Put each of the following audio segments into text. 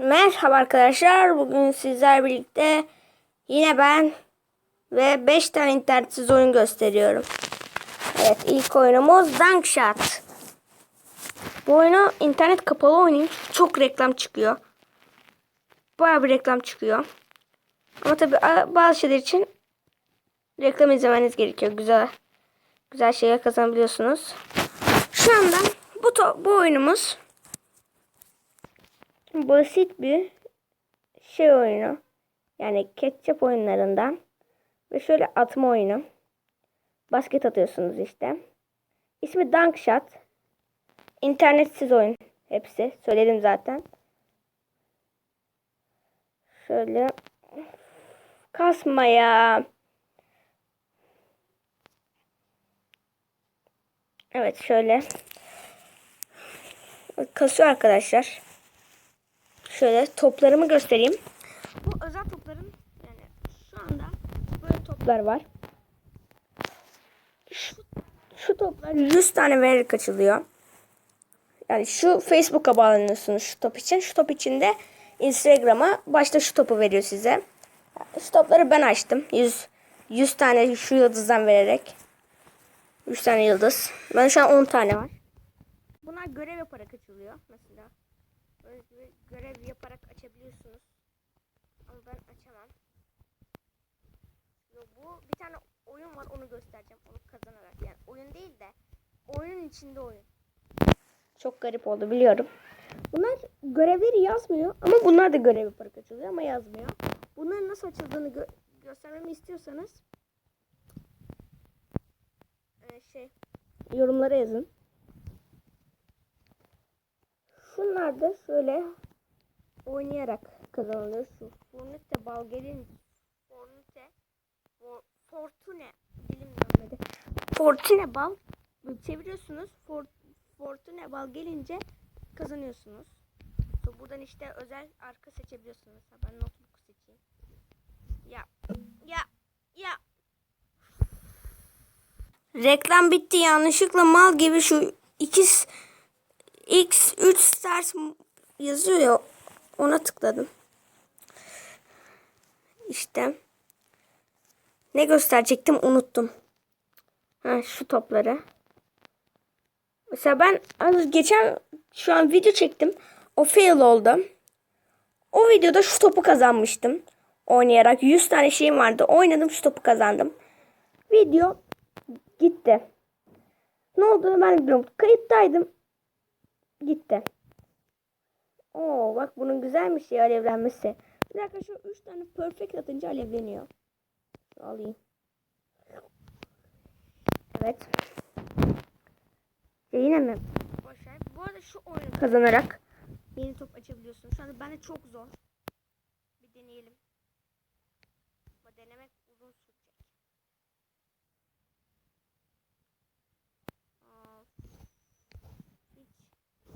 Merhaba arkadaşlar. Bugün sizler birlikte yine ben ve 5 tane internetsiz oyun gösteriyorum. Evet ilk oyunumuz Dunkshot. Bu oyunu internet kapalı oynayın. Çok reklam çıkıyor. Bayağı bir reklam çıkıyor. Ama tabi bazı şeyler için reklam izlemeniz gerekiyor. Güzel güzel şeyler kazanabiliyorsunuz. Şu anda bu, bu oyunumuz basit bir şey oyunu. Yani ketçap oyunlarından. Ve şöyle atma oyunu. Basket atıyorsunuz işte. İsmi Dunk Shot. İnternetsiz oyun. Hepsi. Söyledim zaten. Şöyle. Kasmaya. Evet şöyle. Kasıyor arkadaşlar. Şöyle toplarımı göstereyim. Bu özel topların yani şu anda böyle toplar var. Şu, şu toplar 100 tane vererek açılıyor. Yani şu Facebook'a bağlanıyorsunuz şu top için. Şu top için de Instagram'a başta şu topu veriyor size. Şu topları ben açtım. 100 100 tane şu yıldızdan vererek. 3 tane yıldız. Ben şu an 10 tane var. Bunlar görev yaparak açılıyor mesela. Böyle bir görev yaparak açabiliyorsunuz. Ama ben açamam. Yo, bu bir tane oyun var onu göstereceğim. Onu kazanarak. Yani oyun değil de oyunun içinde oyun. Çok garip oldu biliyorum. Bunlar görevleri yazmıyor ama bunlar da görev yaparak açılıyor ama yazmıyor. Bunların nasıl açıldığını gö- göstermemi istiyorsanız e, şey yorumlara yazın. Bunlar da şöyle oynayarak kazanılır. Fornite Balgerin Fornite Fortune dilim dönmedi. Fortune Bal çeviriyorsunuz. For, Fortune Bal gelince kazanıyorsunuz. So, buradan işte özel arka seçebiliyorsunuz. Ben notebook seçeyim. Ya ya ya Reklam bitti yanlışlıkla mal gibi şu iki X3 stars yazıyor ya ona tıkladım. İşte ne gösterecektim unuttum. Ha, şu topları. Mesela ben az geçen şu an video çektim. O fail oldu. O videoda şu topu kazanmıştım. Oynayarak 100 tane şeyim vardı. Oynadım şu topu kazandım. Video gitti. Ne olduğunu ben bilmiyorum. Kayıttaydım. Gitti. Oo bak bunun güzelmiş ya alevlenmesi. Bir dakika şu 3 tane perfect atınca alevleniyor. Şu alayım. Evet. Ya yine mi? Boşver. Bu arada şu oyunu kazanarak yeni top açabiliyorsun. Şu anda bende çok zor. Bir deneyelim. Ama denemek uzun sürecek. Aa, hiç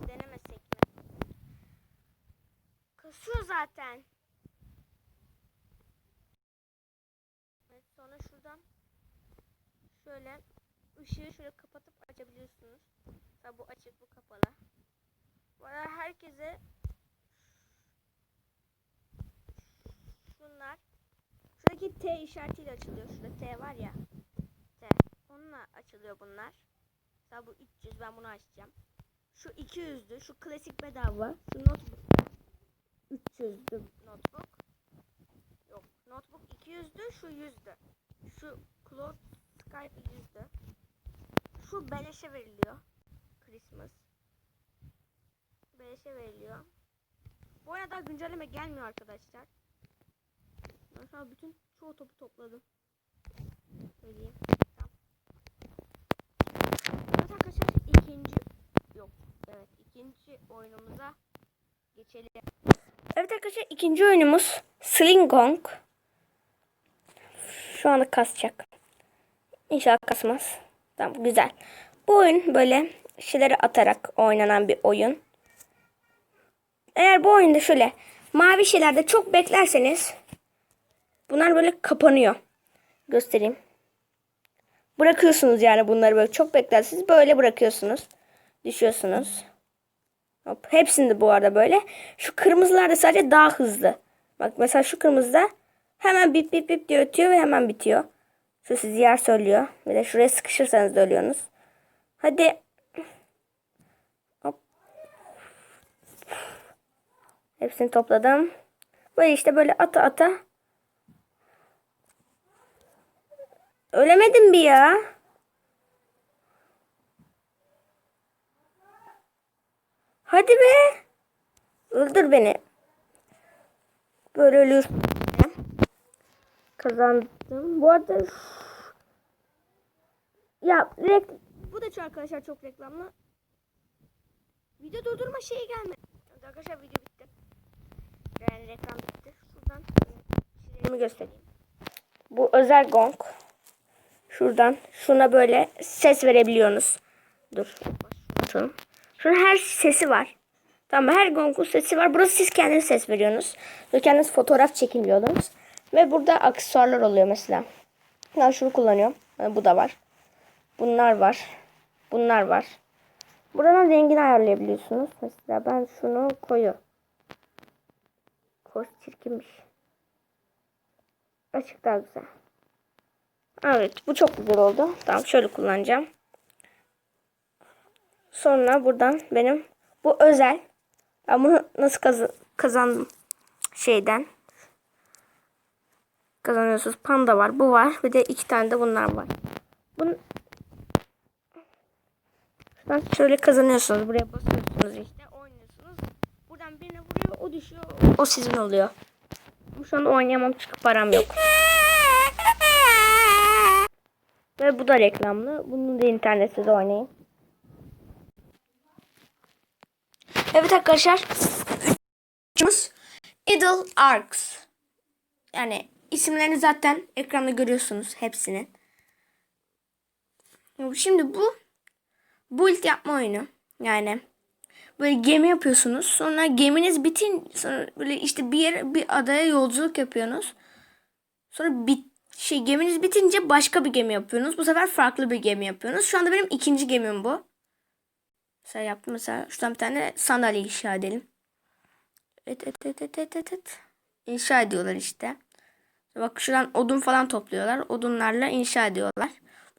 denemesek mi? Kasıyor zaten. Evet, sonra şuradan şöyle ışığı şöyle kapatıp açabiliyorsunuz. Tabi bu açık bu kapalı. Bu arada herkese şunlar şuradaki T işaretiyle açılıyor. Şurada T var ya. T. Onunla açılıyor bunlar. Mesela bu 300 ben bunu açacağım. Şu 200'dü. Şu klasik bedava. Şu notebook 300'dü notebook. Yok. Notebook 200'dü. Şu 100'dü. Şu Cloud Skype 100'dü. Şu beleşe veriliyor. Christmas. Beleşe veriliyor. Bu arada güncelleme gelmiyor arkadaşlar. Ben şu bütün çoğu topu topladım. Söyleyeyim. Evet arkadaşlar ikinci yok. Evet ikinci oyunumuza geçelim. Evet arkadaşlar ikinci oyunumuz Sling Gong. Şu anda kasacak. İnşallah kasmaz. Tamam güzel. Bu oyun böyle şeyleri atarak oynanan bir oyun. Eğer bu oyunda şöyle mavi şeylerde çok beklerseniz bunlar böyle kapanıyor. Göstereyim. Bırakıyorsunuz yani bunları böyle çok beklerseniz böyle bırakıyorsunuz. Düşüyorsunuz. Hop, hepsinde bu arada böyle. Şu kırmızılar da sadece daha hızlı. Bak mesela şu kırmızıda hemen bip bip bip diye ötüyor ve hemen bitiyor. Şu sizi yer söylüyor. Bir de şuraya sıkışırsanız da ölüyorsunuz. Hadi. Hop. Hepsini topladım. Böyle işte böyle ata ata. Ölemedim bir ya. Beni. Böyle ölür. Kazandım. Bu arada ya rek bu da çok arkadaşlar çok reklamlı. Video durdurma şeyi gelmedi. Arkadaşlar video bitti. Yani reklam bitti. Şuradan şeylerimi göstereyim. Bu özel gong. Şuradan şuna böyle ses verebiliyorsunuz. Dur. Şunu. Şunun her sesi var. Tamam her gongun sesi var. Burası siz kendiniz ses veriyorsunuz. Ve kendiniz fotoğraf çekiliyorsunuz. Ve burada aksesuarlar oluyor mesela. Ben şunu kullanıyorum. Bu da var. Bunlar var. Bunlar var. Buradan rengini ayarlayabiliyorsunuz. Mesela ben şunu koyu. Koş çirkinmiş. Açık daha güzel. Evet bu çok güzel oldu. Tamam şöyle kullanacağım. Sonra buradan benim bu özel. Ben bunu nasıl kaz- kazandım şeyden. Kazanıyorsunuz. Panda var. Bu var. Bir de iki tane de bunlar var. Bunu şöyle kazanıyorsunuz. Buraya basıyorsunuz işte. Oynuyorsunuz. Buradan birine vuruyor. O düşüyor. O sizin oluyor. Şu an oynayamam çünkü param yok. Ve bu da reklamlı. Bunu da internette de oynayın. Evet arkadaşlar. Üçümüz Idle Arcs. Yani isimlerini zaten ekranda görüyorsunuz hepsinin. Şimdi bu build yapma oyunu. Yani böyle gemi yapıyorsunuz. Sonra geminiz bitin sonra böyle işte bir yere bir adaya yolculuk yapıyorsunuz. Sonra bit şey geminiz bitince başka bir gemi yapıyorsunuz. Bu sefer farklı bir gemi yapıyorsunuz. Şu anda benim ikinci gemim bu. Mesela yaptım mesela şuradan bir tane sandalye inşa edelim. Evet evet evet evet evet. evet. İnşa ediyorlar işte. Bak şuradan odun falan topluyorlar. Odunlarla inşa ediyorlar.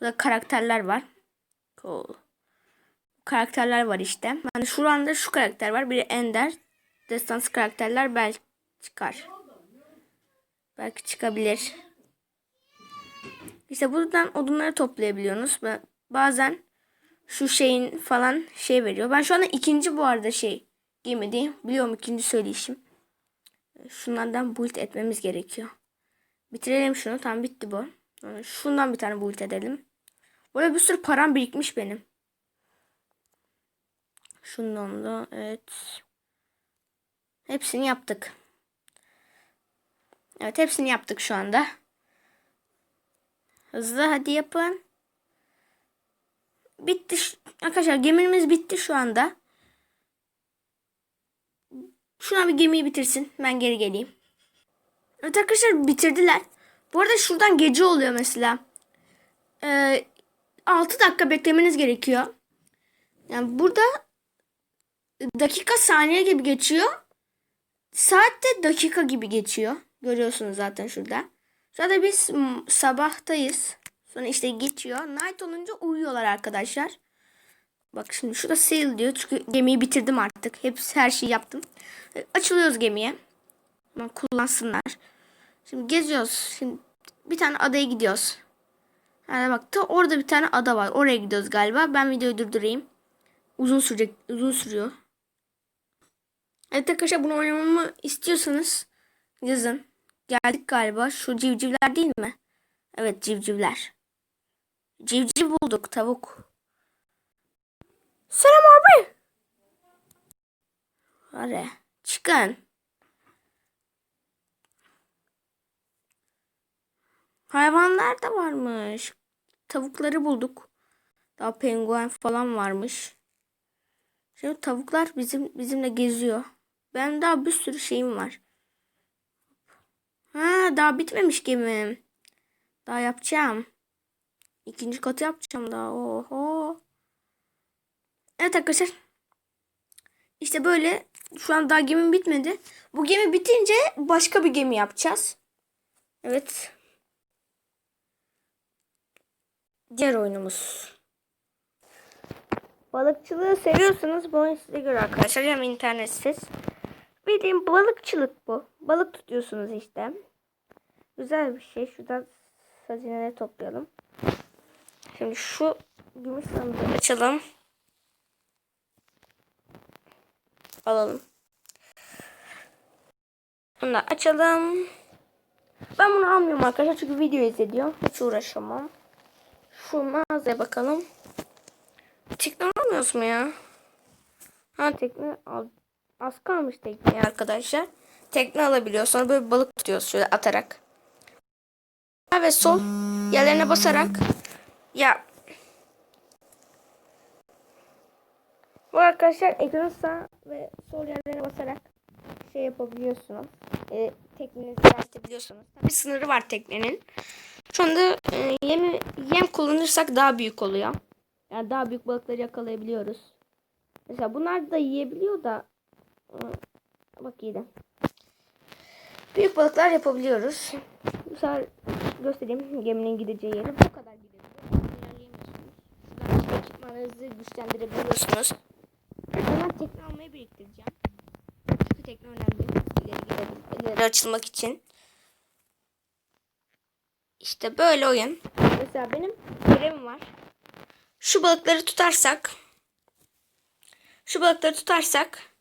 Burada karakterler var. Cool. Karakterler var işte. Yani şu anda şu karakter var. Biri Ender. Destansı karakterler belki çıkar. Belki çıkabilir. İşte buradan odunları toplayabiliyorsunuz. Bazen şu şeyin falan şey veriyor. Ben şu anda ikinci bu arada şey değil. Biliyorum ikinci söyleyişim. Şunlardan build etmemiz gerekiyor. Bitirelim şunu. Tam bitti bu. Yani Şundan bir tane build edelim. Burada bir sürü param birikmiş benim. Şundan da evet. Hepsini yaptık. Evet hepsini yaptık şu anda. Hızlı hadi yapın. Bitti. Arkadaşlar gemimiz bitti şu anda. Şuna bir gemiyi bitirsin. Ben geri geleyim. Evet arkadaşlar bitirdiler. Bu arada şuradan gece oluyor mesela. Ee, 6 dakika beklemeniz gerekiyor. Yani burada dakika saniye gibi geçiyor. Saat de dakika gibi geçiyor. Görüyorsunuz zaten şurada. Zaten biz sabahtayız. Sonra işte geçiyor. Night olunca uyuyorlar arkadaşlar. Bak şimdi şurada sail diyor. Çünkü gemiyi bitirdim artık. Hepsi her şeyi yaptım. E, Açılıyoruz gemiye. Ama kullansınlar. Şimdi geziyoruz. Şimdi bir tane adaya gidiyoruz. Yani bak ta orada bir tane ada var. Oraya gidiyoruz galiba. Ben videoyu durdurayım. Uzun sürecek. Uzun sürüyor. Evet arkadaşlar bunu oynamamı istiyorsanız yazın. Geldik galiba. Şu civcivler değil mi? Evet civcivler. Civciv bulduk tavuk. Selam abi. Hadi çıkın. Hayvanlar da varmış. Tavukları bulduk. Daha penguen falan varmış. Şimdi tavuklar bizim bizimle geziyor. Ben daha bir sürü şeyim var. Ha daha bitmemiş gemim. Daha yapacağım. İkinci katı yapacağım daha. Oho. Evet arkadaşlar. İşte böyle şu an daha gemim bitmedi. Bu gemi bitince başka bir gemi yapacağız. Evet. Diğer oyunumuz. Balıkçılığı seviyorsanız bu oyun size göre arkadaşlar. Hem internetsiz. Bildiğin balıkçılık bu. Balık tutuyorsunuz işte. Güzel bir şey. Şuradan hazineleri toplayalım. Şimdi şu gümüş sandığı açalım. Alalım. Bunu da açalım. Ben bunu almıyorum arkadaşlar çünkü video izlediyorum. Hiç uğraşamam. Şu mağazaya bakalım. Tekne almıyoruz mu ya? Ha tekne al. Az kalmış tekneye arkadaşlar. Tekne alabiliyor. Sonra böyle balık tutuyoruz şöyle atarak. Sağ ve sol yerlerine basarak ya bu arkadaşlar ekranın sağ ve sol yerlerine basarak şey yapabiliyorsunuz. E, teknenizi yöneltebiliyorsunuz. Bir sınırı var teknenin. Şu anda e, yem, yem kullanırsak daha büyük oluyor. Yani daha büyük balıkları yakalayabiliyoruz. Mesela bunlar da yiyebiliyor da e, bak de. Büyük balıklar yapabiliyoruz. Bu sefer göstereyim geminin gideceği yeri. Bu kadar. Ekipmanınızı güçlendirebiliyorsunuz. Ben tekne almayı biriktireceğim. Çünkü tekne önemli. İleri gidebilir. İleri açılmak için. İşte böyle oyun. Mesela benim görevim var. Şu balıkları tutarsak şu balıkları tutarsak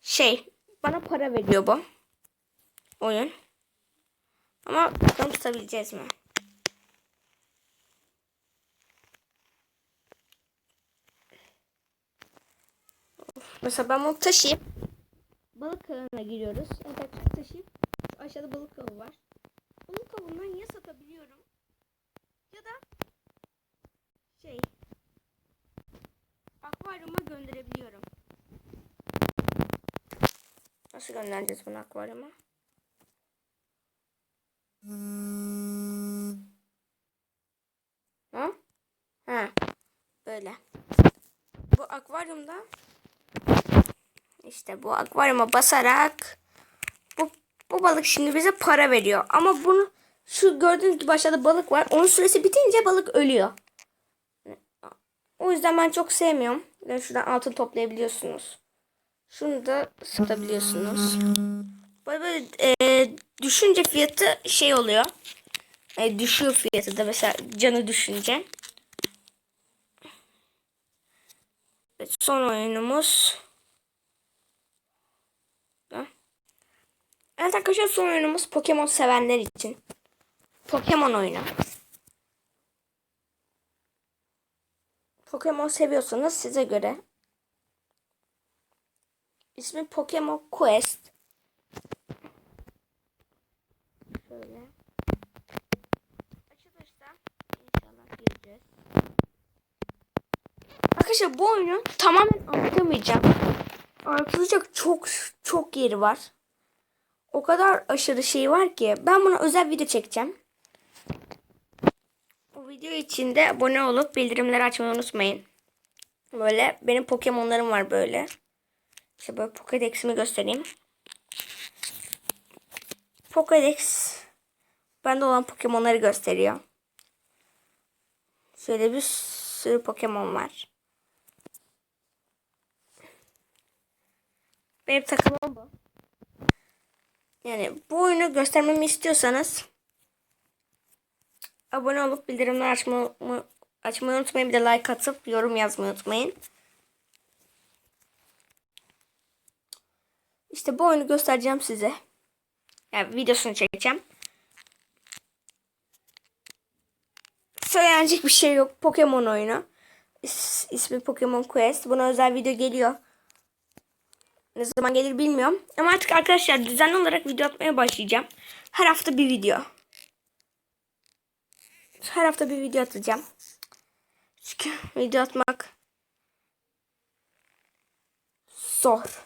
şey bana para veriyor bu oyun. Ama bakalım tutabileceğiz mi? Mesela ben bunu taşıyıp balık avına giriyoruz. Evet taşıyıp aşağıda balık avı var. Balık avından ya satabiliyorum ya da şey akvaryuma gönderebiliyorum. Nasıl göndereceğiz bunu akvaryuma? Ha? Ha. Böyle. Bu akvaryumda işte bu akvaryuma basarak bu, bu balık şimdi bize para veriyor. Ama bunu şu gördüğünüz gibi aşağıda balık var. Onun süresi bitince balık ölüyor. O yüzden ben çok sevmiyorum. Yani şuradan altın toplayabiliyorsunuz. Şunu da satabiliyorsunuz. Böyle, böyle e, düşünce fiyatı şey oluyor. E, düşüyor fiyatı da mesela canı düşünce. Evet, son oyunumuz. Evet arkadaşlar son oyunumuz Pokemon sevenler için. Pokemon oyunu. Pokemon seviyorsanız size göre. İsmi Pokemon Quest. Şöyle. Açılırsa inşallah gireceğiz. Arkadaşlar bu oyunu tamamen anlatamayacağım. Anlatılacak çok çok yeri var. O kadar aşırı şey var ki ben buna özel video çekeceğim. O video için de abone olup bildirimleri açmayı unutmayın. Böyle benim Pokemon'larım var böyle. İşte böyle Pokédex'imi göstereyim. Pokédex bende olan Pokemon'ları gösteriyor. Şöyle bir sürü Pokemon var. Benim takımım bu. Yani bu oyunu göstermemi istiyorsanız abone olup bildirimleri açmayı, açmayı unutmayın. Bir de like atıp yorum yazmayı unutmayın. İşte bu oyunu göstereceğim size. Yani videosunu çekeceğim. Söylenecek bir şey yok. Pokemon oyunu. İs, ismi Pokemon Quest. Buna özel video geliyor. Ne zaman gelir bilmiyorum. Ama artık arkadaşlar düzenli olarak video atmaya başlayacağım. Her hafta bir video. Her hafta bir video atacağım. Çünkü video atmak zor.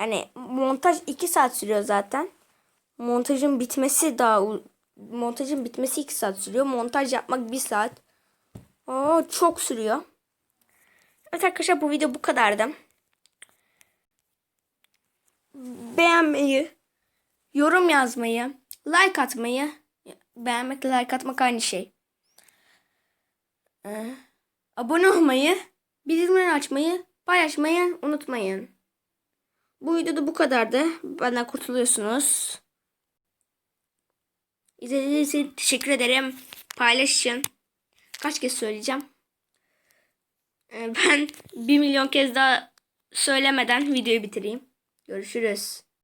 Yani montaj 2 saat sürüyor zaten. Montajın bitmesi daha montajın bitmesi 2 saat sürüyor. Montaj yapmak 1 saat. Aa, çok sürüyor. Evet arkadaşlar bu video bu kadardı. Beğenmeyi, yorum yazmayı, like atmayı, beğenmek, like atmak aynı şey. Ee, abone olmayı, bildirimleri açmayı, paylaşmayı unutmayın. Bu videoda bu kadardı. Benden kurtuluyorsunuz. İzlediğiniz için teşekkür ederim. Paylaşın. Kaç kez söyleyeceğim? Ee, Ben bir milyon kez daha söylemeden videoyu bitireyim. Görüşürüz.